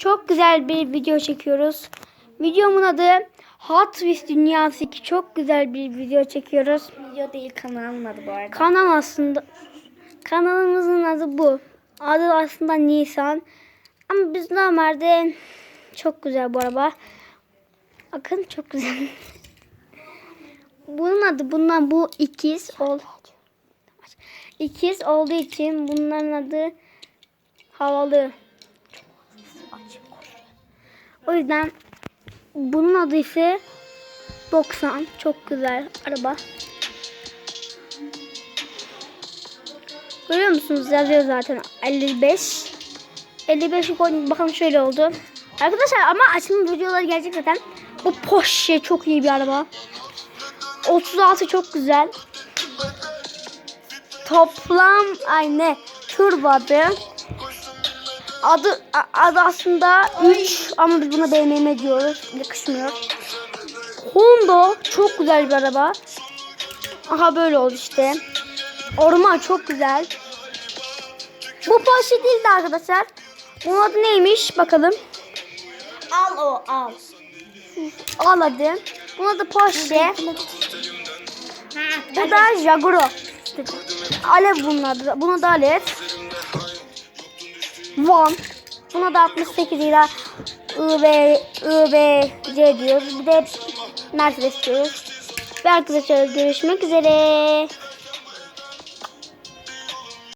çok güzel bir video çekiyoruz. Videomun adı Hot Wheels Dünyası 2. Çok güzel bir video çekiyoruz. Video değil kanalın adı bu arada. Kanal aslında kanalımızın adı bu. Adı aslında Nisan. Ama biz normalde çok güzel bu araba. Bakın çok güzel. Bunun adı bundan bu ikiz ol. İkiz olduğu için bunların adı havalı. O yüzden bunun adı ise 90. Çok güzel araba. Görüyor musunuz? Yazıyor zaten 55. 55 koydum. Bakalım şöyle oldu. Arkadaşlar ama açılım videoları gelecek zaten. Bu Porsche çok iyi bir araba. 36 çok güzel. Toplam ay ne? Turbo adı. Adı, adı aslında 3 ama biz buna BMW diyoruz. Yakışmıyor. Honda çok güzel bir araba. Aha böyle oldu işte. Orman çok güzel. Bu Porsche değildi arkadaşlar. Bunun adı neymiş bakalım. Al o al. Al hadi. Bunun adı Porsche. Bu da Jaguar. Alev bunun adı. Buna da Alev. Van. Buna da 68 lira IB, IBC diyoruz. Bir de Mercedes diyoruz. Ve arkadaşlar görüşmek üzere.